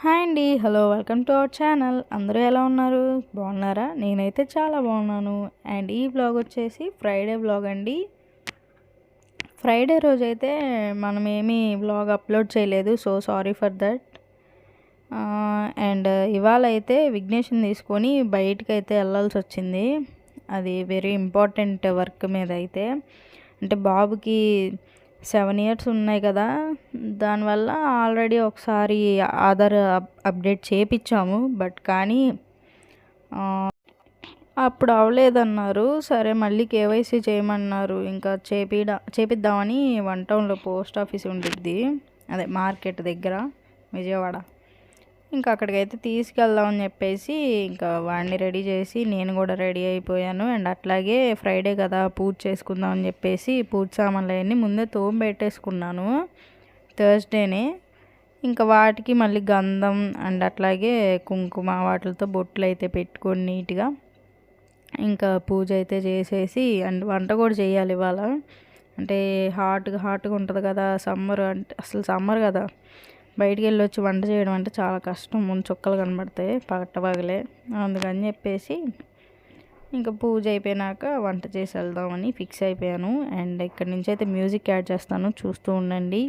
Hi అండి. Hello welcome to our channel. అందరూ ఎలా ఉన్నారు? బాగున్నారా? నేనైతే చాలా బాగున్నాను. అండ్ ఈ బ్లాగ్ వచ్చేసి ఫ్రైడే బ్లాగ్ అండి. ఫ్రైడే రోజైతే మనం ఏమీ బ్లాగ్ అప్లోడ్ చేయలేదు. So sorry for that. And ఇవాళ అయితే విఘ్నేషన్ తీసుకొని బయటకు అయితే వెళ్ళాల్సి వచ్చింది. అది వెరీ ఇంపార్టెంట్ వర్క్ మీద అయితే. అంటే బాబుకి సెవెన్ ఇయర్స్ ఉన్నాయి కదా. దానివల్ల ఆల్రెడీ ఒకసారి ఆధార్ అప్డేట్ చేయించాము బట్ కానీ అప్పుడు అవ్వలేదన్నారు. సరే మళ్ళీ కేవైసీ చేయమన్నారు. ఇంకా చేపిడ చేపిద్దామని వన్ టౌన్లో పోస్ట్ ఆఫీస్ ఉండిద్ది. అదే మార్కెట్ దగ్గర విజయవాడ. ఇంకా అక్కడికైతే తీసుకెళ్దాం అని చెప్పేసి ఇంకా వాడిని రెడీ చేసి నేను కూడా రెడీ అయిపోయాను. అండ్ అట్లాగే ఫ్రైడే కదా పూజ చేసుకుందాం అని చెప్పేసి పూజ సామాన్లు అవన్నీ ముందే తోమి పెట్టేసుకున్నాను థర్స్డేనే. ఇంకా వాటికి మళ్ళీ గంధం అండ్ అట్లాగే కుంకుమ వాటితో బొట్లు అయితే పెట్టుకొని నీట్గా ఇంకా పూజ అయితే చేసేసి అండ్ వంట కూడా చేయాలి ఇవాళ. అంటే హాట్గా హాట్గా ఉంటుంది కదా సమ్మర్ అంటే అసలు సమ్మర్ కదా. బయటికి వెళ్ళి వచ్చి వంట చేయడం అంటే చాలా కష్టం. ముందు చుక్కలు కనబడతాయి పగలే. అందుకని చెప్పేసి ఇంకా పూజ అయిపోయినాక వంట చేసి వెళ్దామని ఫిక్స్ అయిపోయాను. అండ్ ఇక్కడ నుంచి అయితే మ్యూజిక్ యాడ్ చేస్తాను. చూస్తూ ఉండండి.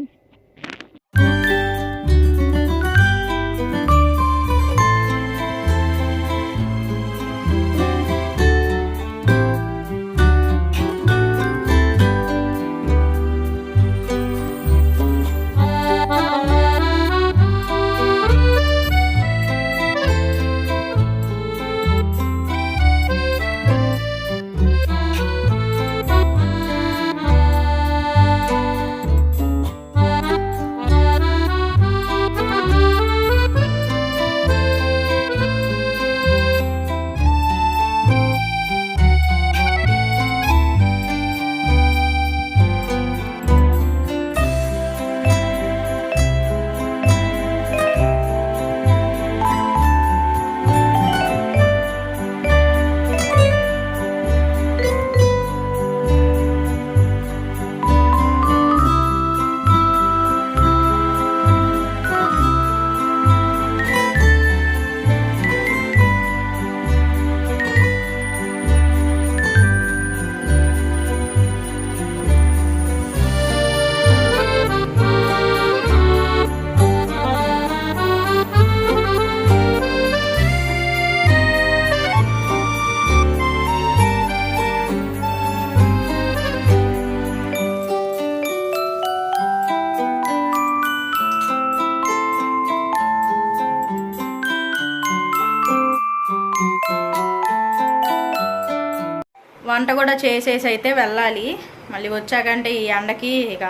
వంట కూడా చేసేసి అయితే వెళ్ళాలి. మళ్ళీ వచ్చాకంటే ఈ ఎండకి ఇక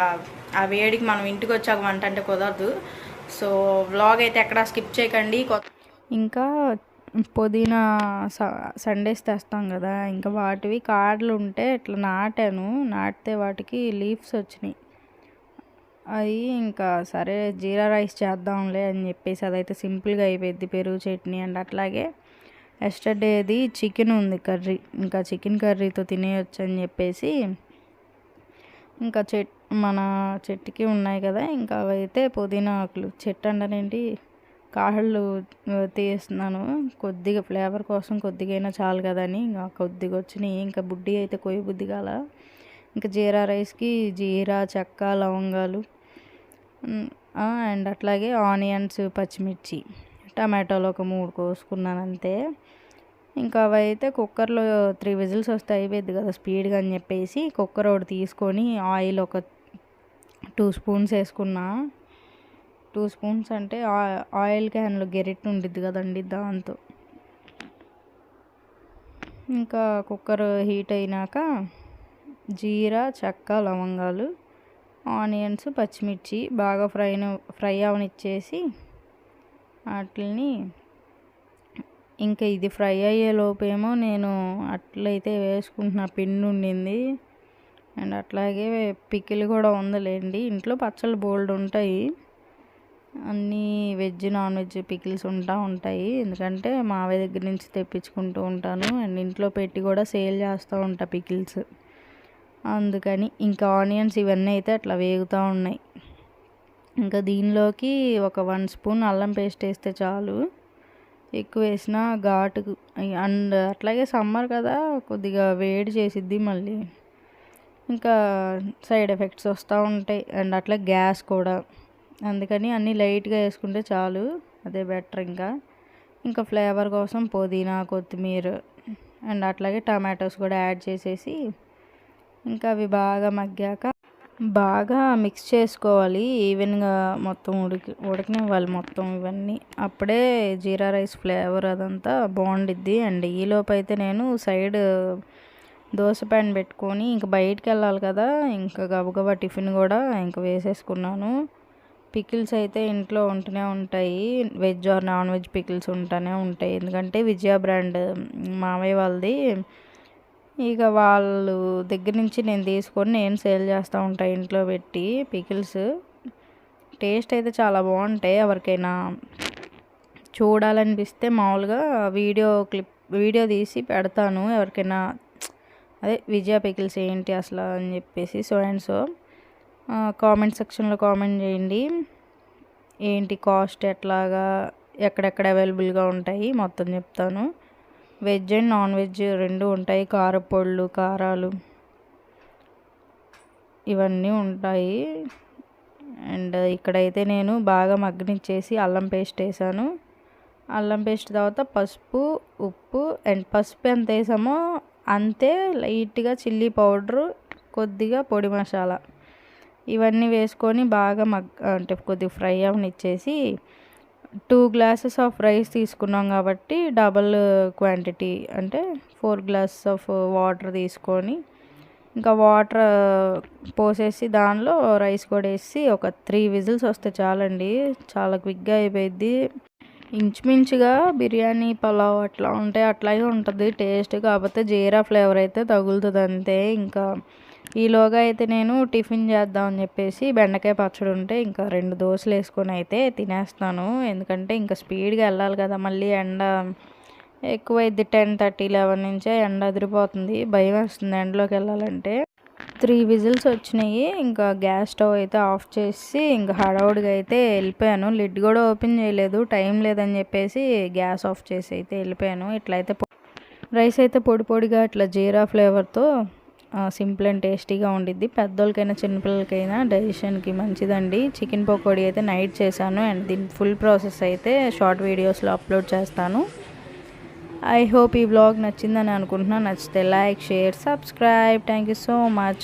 ఆ వేడికి మనం ఇంటికి వచ్చాక వంట అంటే కుదరదు. సో వ్లాగ్ అయితే ఎక్కడ స్కిప్ చేయకండి. ఇంకా పుదీనా సండేస్ తెస్తాం కదా ఇంకా వాటివి కార్డులు ఉంటే ఇట్లా నాటాను. నాటితే వాటికి లీవ్స్ వచ్చినాయి. అది ఇంకా సరే జీరా రైస్ చేద్దాంలే అని చెప్పేసి అదైతే సింపుల్గా అయిపోయింది పెరుగు చట్నీ అండ్ అట్లాగే ఎస్టర్డేది చికెన్ ఉంది కర్రీ. ఇంకా చికెన్ కర్రీతో తినేయొచ్చు అని చెప్పేసి ఇంకా చెట్ మన చెట్టుకి ఉన్నాయి కదా ఇంకా అవైతే పుదీనా ఆకులు. చెట్టు అంటనేంటి? కాళ్ళు తీస్తున్నాను. కొద్దిగా ఫ్లేవర్ కోసం కొద్దిగైనా చాలు కదని ఇంకా కొద్దిగా వచ్చినాయి. ఇంకా బుడ్డి అయితే కొయ్యి బుద్ధి కాల. ఇంకా జీరా రైస్కి జీరా చెక్క లవంగాలు అండ్ అట్లాగే ఆనియన్స్ పచ్చిమిర్చి. టమాటోలు ఒక మూడు కోసుకున్నాను అంతే. ఇంకా అవి అయితే కుక్కర్లో త్రీ విజిల్స్ వస్తే అయిపోద్ది కదా స్పీడ్గా అని చెప్పేసి కుక్కర్ ఒకటి తీసుకొని ఆయిల్ ఒక టూ స్పూన్స్ వేసుకున్నా. టూ స్పూన్స్ అంటే ఆయిల్ క్యాన్లో గెరిట్ ఉండిద్ది కదండి దాంతో. ఇంకా కుక్కర్ హీట్ అయినాక జీరా చెక్క లవంగాలు ఆనియన్స్ పచ్చిమిర్చి బాగా ఫ్రై ఫ్రై అవనిచ్చేసి వాటిని ఇంకా ఇది ఫ్రై అయ్యే లోపేమో నేను అట్లయితే వేసుకుంటున్న. పిండి ఉండింది. అండ్ అట్లాగే పికిల్ కూడా ఉందిలేండి. ఇంట్లో పచ్చళ్ళు బోల్డ్ ఉంటాయి. అన్నీ వెజ్ నాన్ వెజ్ పికిల్స్ ఉంటా ఉంటాయి. ఎందుకంటే మావయ్య దగ్గర నుంచి తెప్పించుకుంటూ ఉంటాను. అండ్ ఇంట్లో పెట్టి కూడా సేల్ చేస్తూ ఉంటా పికిల్స్. అందుకని ఇంకా ఆనియన్స్ ఇవన్నీ అయితే అట్లా వేగుతూ ఉన్నాయి. ఇంకా దీనిలోకి ఒక వన్ స్పూన్ అల్లం పేస్ట్ వేస్తే చాలు. ఎక్కువ వేసిన ఘాటు అండ్ అట్లాగే సమ్మర్ కదా కొద్దిగా వేడి చేసిద్ది మళ్ళీ. ఇంకా సైడ్ ఎఫెక్ట్స్ వస్తూ ఉంటాయి అండ్ అట్లా గ్యాస్ కూడా. అందుకని అన్నీ లైట్గా వేసుకుంటే చాలు అదే బెటర్ ఇంకా. ఇంకా ఫ్లేవర్ కోసం పుదీనా కొత్తిమీర అండ్ అట్లాగే టమాటోస్ కూడా యాడ్ చేసేసి ఇంకా అవి బాగా మగ్గాక బాగా మిక్స్ చేసుకోవాలి. ఈవెన్గా మొత్తం ఉడికి ఉడకనివ్వాలి మొత్తం ఇవన్నీ. అప్పుడే జీరా రైస్ ఫ్లేవర్ అదంతా బాగుండిద్ది. అండ్ ఈలోపు అయితే నేను సైడ్ దోశ ప్యాన్ పెట్టుకొని ఇంకా బయటికి వెళ్ళాలి కదా. ఇంకా గబగబా టిఫిన్ కూడా ఇంకా వేసేసుకున్నాను. పికిల్స్ అయితే ఇంట్లో ఉంటూనే ఉంటాయి. Veg or non veg pickles ఉంటూనే ఉంటాయి. ఎందుకంటే విజయ బ్రాండ్ మామయ్య వాళ్ళది. ఇక వాళ్ళు దగ్గర నుంచి నేను తీసుకొని నేను సేల్ చేస్తూ ఉంటాను ఇంట్లో పెట్టి పికిల్స్. టేస్ట్ అయితే చాలా బాగుంటాయి. ఎవరికైనా చూడాలనిపిస్తే మామూలుగా వీడియో క్లిప్ వీడియో తీసి పెడతాను. ఎవరికైనా అదే విజయ పికిల్స్ ఏంటి అసలు అని చెప్పేసి సో అండ్ సో కామెంట్ సెక్షన్లో కామెంట్ చేయండి. ఏంటి కాస్ట్ ఎట్లాగా ఎక్కడెక్కడ అవైలబుల్గా ఉంటాయి మొత్తం చెప్తాను. వెజ్ అండ్ నాన్ వెజ్ రెండు ఉంటాయి. కారపొళ్ళు కారాలు ఇవన్నీ ఉంటాయి. అండ్ ఇక్కడైతే నేను బాగా మగ్గనిచ్చేసి అల్లం పేస్ట్ వేసాను. అల్లం పేస్ట్ తర్వాత పసుపు ఉప్పు అండ్ పసుపు ఎంత వేసామో అంతే లైట్గా చిల్లీ పౌడరు కొద్దిగా పొడి మసాలా ఇవన్నీ వేసుకొని బాగా మగ్ అంటే కొద్దిగా ఫ్రై అవనిచ్చేసి టూ గ్లాసెస్ ఆఫ్ రైస్ తీసుకున్నాం కాబట్టి డబల్ క్వాంటిటీ అంటే ఫోర్ గ్లాసెస్ ఆఫ్ వాటర్ తీసుకొని ఇంకా వాటర్ పోసేసి దానిలో రైస్ కూడా వేసి ఒక త్రీ విజిల్స్ వస్తే చాలండి. చాలా క్విక్గా అయిపోయింది ఇంచుమించుగా బిర్యానీ పలావ్ అట్లా ఉంటే అట్లాగే ఉంటుంది. టేస్ట్ కాకపోతే జీరా ఫ్లేవర్ అయితే తగులుతుంది అంతే. ఇంకా ఈలోగా అయితే నేను టిఫిన్ చేద్దాం అని చెప్పేసి బెండకాయ పచ్చడి ఉంటే ఇంకా రెండు దోశలు వేసుకొని అయితే తినేస్తాను. ఎందుకంటే ఇంకా స్పీడ్గా వెళ్ళాలి కదా మళ్ళీ ఎండ ఎక్కువైద్ది టెన్ థర్టీ లెవెన్ నుంచే ఎండ అదిరిపోతుంది భయం వేస్తుంది ఎండలోకి వెళ్ళాలంటే. త్రీ విజిల్స్ వచ్చినాయి ఇంకా గ్యాస్ స్టవ్ అయితే ఆఫ్ చేసి ఇంకా హడావుడిగా అయితే వెళ్ళిపోయాను. లిడ్ కూడా ఓపెన్ చేయలేదు టైం లేదని చెప్పేసి గ్యాస్ ఆఫ్ చేసి అయితే వెళ్ళిపోయాను. ఇట్లయితే రైస్ అయితే పొడి పొడిగా ఇట్లా జీరా ఫ్లేవర్తో సింపుల్ అండ్ టేస్టీగా ఉండిద్ది. పెద్దోళ్ళకైనా చిన్నపిల్లలకైనా డైజెషన్కి మంచిదండి. చికెన్ పకోడీ అయితే నైట్ చేశాను అండ్ దీని ఫుల్ ప్రాసెస్ అయితే షార్ట్ వీడియోస్లో అప్లోడ్ చేస్తాను. ఐ హోప్ ఈ బ్లాగ్ నచ్చిందని అనుకుంటున్నాను నచ్చితే like share subscribe thank you so much